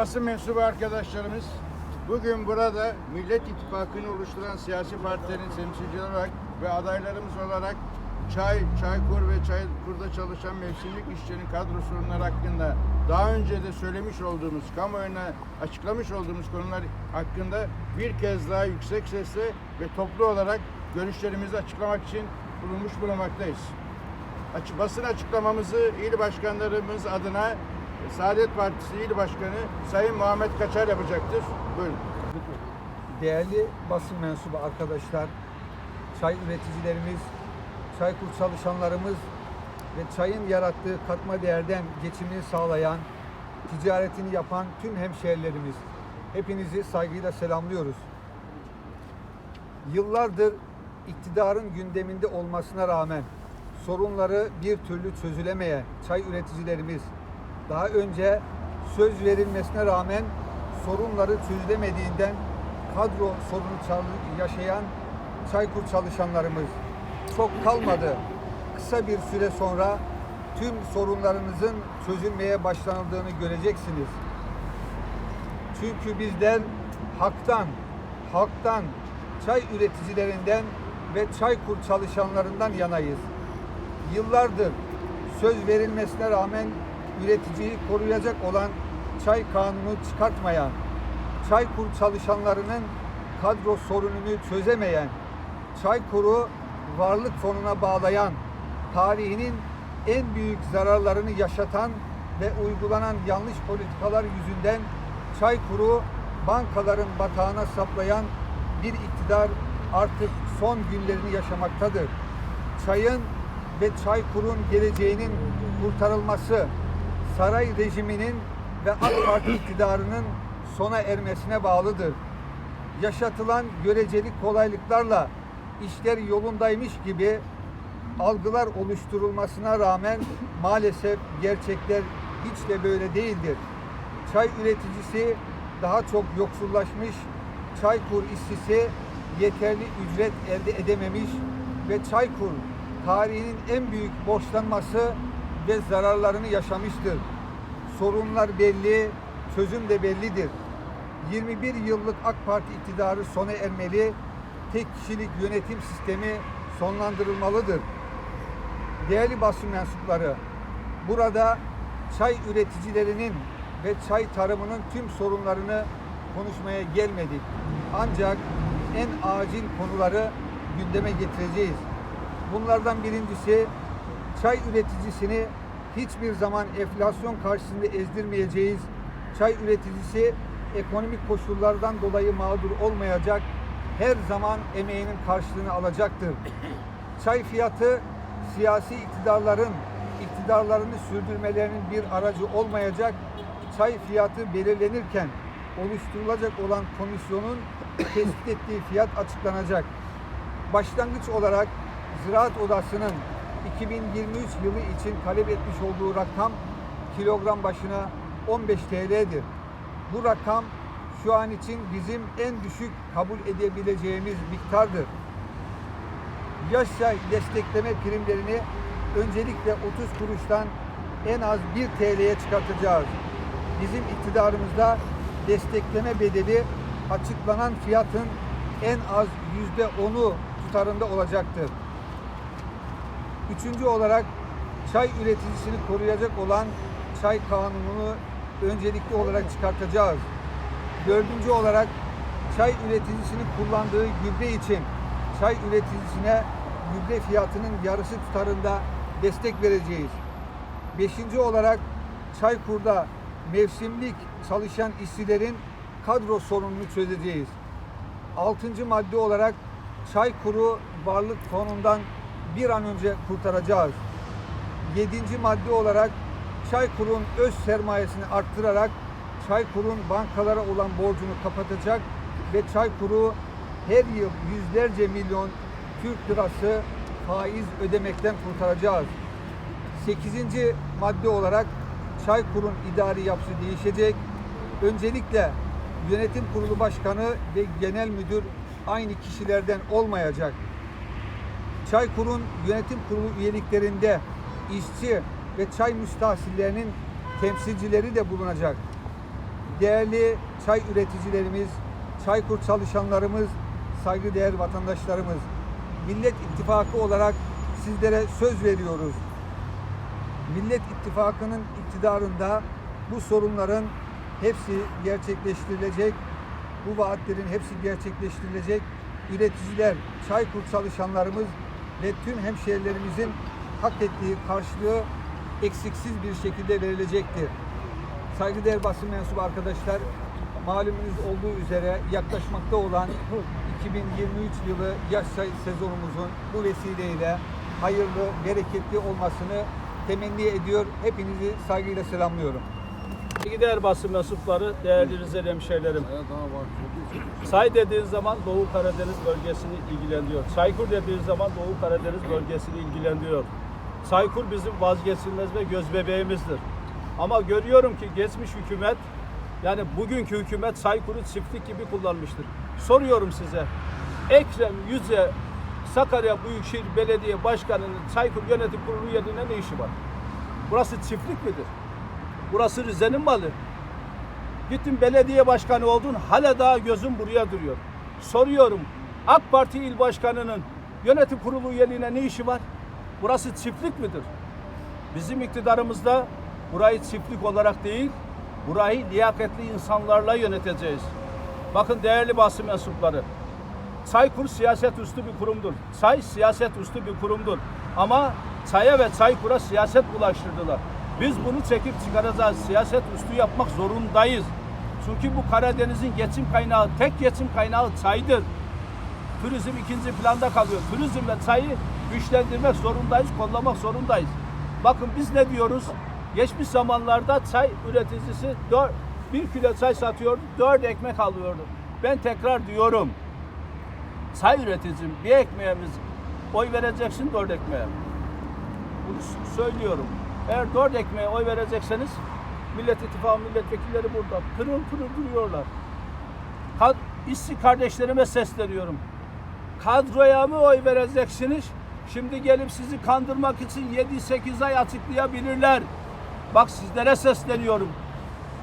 Basın mensubu arkadaşlarımız bugün burada Millet İttifakı'nı oluşturan siyasi partilerin temsilcileri olarak ve adaylarımız olarak Çay, Çaykur ve Çaykur'da çalışan mevsimlik işçinin kadro sorunları hakkında daha önce de söylemiş olduğumuz, kamuoyuna açıklamış olduğumuz konular hakkında bir kez daha yüksek sesle ve toplu olarak görüşlerimizi açıklamak için bulunmuş bulunmaktayız. Açı- basın açıklamamızı il başkanlarımız adına Saadet Partisi İl Başkanı Sayın Muhammed Kaçar yapacaktır. Buyurun. Değerli basın mensubu arkadaşlar, çay üreticilerimiz, çaykur çalışanlarımız ve çayın yarattığı katma değerden geçimini sağlayan, ticaretini yapan tüm hemşehrilerimiz, hepinizi saygıyla selamlıyoruz. Yıllardır iktidarın gündeminde olmasına rağmen sorunları bir türlü çözülemeyen çay üreticilerimiz, daha önce söz verilmesine rağmen sorunları çözülemediğinden kadro sorunu yaşayan Çaykur çalışanlarımız çok kalmadı. Kısa bir süre sonra tüm sorunlarınızın çözülmeye başlanıldığını göreceksiniz. Çünkü bizler haktan, halktan, çay üreticilerinden ve çaykur çalışanlarından yanayız. Yıllardır söz verilmesine rağmen üreticiyi koruyacak olan çay kanunu çıkartmayan, çaykur çalışanlarının kadro sorununu çözemeyen, çaykuru varlık fonuna bağlayan, tarihinin en büyük zararlarını yaşatan ve uygulanan yanlış politikalar yüzünden Çaykur'u bankaların batağına saplayan bir iktidar artık son günlerini yaşamaktadır. Çayın ve Çaykur'un geleceğinin kurtarılması, saray rejiminin ve AK Parti iktidarının sona ermesine bağlıdır. Yaşatılan göreceli kolaylıklarla işler yolundaymış gibi algılar oluşturulmasına rağmen maalesef gerçekler hiç de böyle değildir. Çay üreticisi daha çok yoksullaşmış, Çaykur işçisi yeterli ücret elde edememiş ve Çaykur tarihinin en büyük borçlanması ve zararlarını yaşamıştır. Sorunlar belli, çözüm de bellidir. 21 yıllık AK Parti iktidarı sona ermeli, tek kişilik yönetim sistemi sonlandırılmalıdır. Değerli basın mensupları, burada çay üreticilerinin ve çay tarımının tüm sorunlarını konuşmaya gelmedik. Ancak en acil konuları gündeme getireceğiz. Bunlardan birincisi çay üreticisini hiçbir zaman enflasyon karşısında ezdirmeyeceğiz. Çay üreticisi ekonomik koşullardan dolayı mağdur olmayacak. Her zaman emeğinin karşılığını alacaktır. Çay fiyatı siyasi iktidarların iktidarlarını sürdürmelerinin bir aracı olmayacak. Çay fiyatı belirlenirken oluşturulacak olan komisyonun tespit ettiği fiyat açıklanacak. Başlangıç olarak Ziraat Odası'nın 2023 yılı için talep etmiş olduğu rakam kilogram başına 15 TL'dir. Bu rakam şu an için bizim en düşük kabul edebileceğimiz miktardır. Yaşa destekleme primlerini öncelikle 30 kuruştan en az 1 TL'ye çıkartacağız. Bizim iktidarımızda destekleme bedeli açıklanan fiyatın en az yüzde onu tutarında olacaktır. Üçüncü olarak çay üreticisini koruyacak olan çay kanununu öncelikli olarak çıkartacağız. Dördüncü olarak çay üreticisinin kullandığı gübre için çay üreticisine gübre fiyatının yarısı tutarında destek vereceğiz. Beşinci olarak Çaykur'da mevsimlik çalışan işçilerin kadro sorununu çözeceğiz. Altıncı madde olarak Çaykur'u varlık fonundan bir an önce kurtaracağız. Yedinci madde olarak Çaykur'un öz sermayesini arttırarak Çaykur'un bankalara olan borcunu kapatacak ve Çaykur'u her yıl yüzlerce milyon Türk lirası faiz ödemekten kurtaracağız. Sekizinci madde olarak Çaykur'un idari yapısı değişecek. Öncelikle yönetim kurulu başkanı ve genel müdür aynı kişilerden olmayacak. Çaykur'un yönetim kurulu üyeliklerinde işçi ve çay müstahsillerinin temsilcileri de bulunacak. değerli çay üreticilerimiz, Çaykur çalışanlarımız, saygıdeğer vatandaşlarımız, Millet İttifakı olarak sizlere söz veriyoruz. Millet İttifakı'nın iktidarında bu sorunların hepsi gerçekleştirilecek, bu vaatlerin hepsi gerçekleştirilecek. Üreticiler, Çaykur çalışanlarımız ve tüm hemşehrilerimizin hak ettiği karşılığı eksiksiz bir şekilde verilecektir. Saygıdeğer basın mensubu arkadaşlar, malumunuz olduğu üzere yaklaşmakta olan 2023 yılı yaş sezonumuzun bu vesileyle hayırlı, bereketli olmasını temenni ediyor. Hepinizi saygıyla selamlıyorum. Gider basın mensupları, değerli Rize hemşehrilerim. Say dediğin zaman Doğu Karadeniz bölgesini ilgilendiriyor. Çaykur dediğin zaman Doğu Karadeniz bölgesini ilgilendiriyor. Çaykur bizim vazgeçilmez ve göz bebeğimizdir. Ama görüyorum ki geçmiş hükümet, yani bugünkü hükümet Çaykur'u çiftlik gibi kullanmıştır. Soruyorum size, Ekrem Yüze Sakarya Büyükşehir Belediye Başkanı'nın Çaykur Yönetim Kurulu yerine ne işi var? Burası çiftlik midir? Burası Rize'nin malı. Gittin belediye başkanı oldun hala daha gözüm buraya duruyor. Soruyorum AK Parti il başkanının yönetim kurulu üyeliğine ne işi var? Burası çiftlik midir? Bizim iktidarımızda burayı çiftlik olarak değil, burayı liyakatli insanlarla yöneteceğiz. Bakın değerli basın mensupları, Çaykur siyaset üstü bir kurumdur. Çay siyaset üstü bir kurumdur. Ama çaya ve Çaykur'a siyaset bulaştırdılar. Biz bunu çekip çıkaracağız. Siyaset üstü yapmak zorundayız. Çünkü bu Karadeniz'in geçim kaynağı, tek geçim kaynağı çaydır. Turizm ikinci planda kalıyor. Turizm ve çayı güçlendirmek zorundayız, kollamak zorundayız. Bakın biz ne diyoruz? Geçmiş zamanlarda çay üreticisi 4, 1 kilo çay satıyordu, 4 ekmek alıyordu. Ben tekrar diyorum, çay üreticim bir ekmeğimiz oy vereceksin dört ekmeğe. Bunu söylüyorum. Eğer dört ekmeğe oy verecekseniz Millet İttifakı milletvekilleri burada pırıl pırıl duruyorlar. Kad işçi kardeşlerime sesleniyorum. Kadroya mı oy vereceksiniz? Şimdi gelip sizi kandırmak için 7-8 ay açıklayabilirler. Bak sizlere sesleniyorum.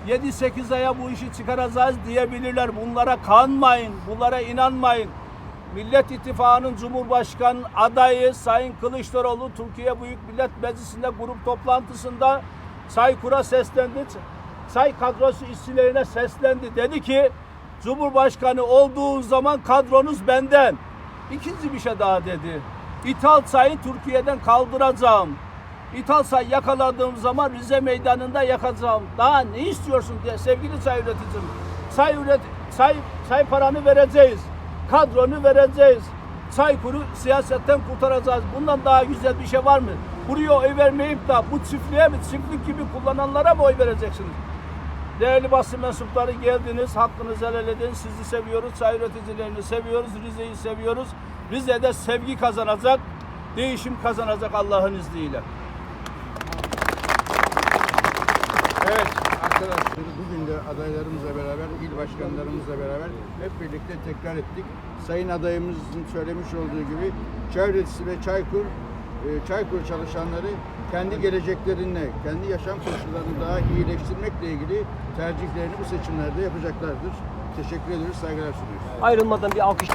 7-8 aya bu işi çıkaracağız diyebilirler. Bunlara kanmayın, bunlara inanmayın. Millet İttifakı'nın Cumhurbaşkanı adayı Sayın Kılıçdaroğlu Türkiye Büyük Millet Meclisi'nde grup toplantısında Saykur'a seslendi. Say kadrosu işçilerine seslendi. Dedi ki Cumhurbaşkanı olduğu zaman kadronuz benden. İkinci bir şey daha dedi. İthal sayı Türkiye'den kaldıracağım. İthal say yakaladığım zaman Rize meydanında yakacağım. Daha ne istiyorsun diye sevgili say üreticim. Say üret say say paranı vereceğiz. Kadronu vereceğiz. Çaykur'u siyasetten kurtaracağız. Bundan daha güzel bir şey var mı? Buraya oy vermeyip de bu çiftliğe mi, çiftlik gibi kullananlara mı oy vereceksiniz? Değerli basın mensupları geldiniz, hakkınızı helal edin. Sizi seviyoruz, çay üreticilerini seviyoruz, Rize'yi seviyoruz. Rize'de sevgi kazanacak, değişim kazanacak Allah'ın izniyle. Evet arkadaşlar bugün de adaylarımızla beraber, il başkanlarımızla beraber hep birlikte tekrar ettik. Sayın adayımızın söylemiş olduğu gibi üreticisi ve Çaykur, e, Çaykur çalışanları kendi geleceklerini, kendi yaşam koşullarını daha iyileştirmekle ilgili tercihlerini bu seçimlerde yapacaklardır. Teşekkür ediyoruz, saygılar sunuyoruz. Ayrılmadan bir alkış.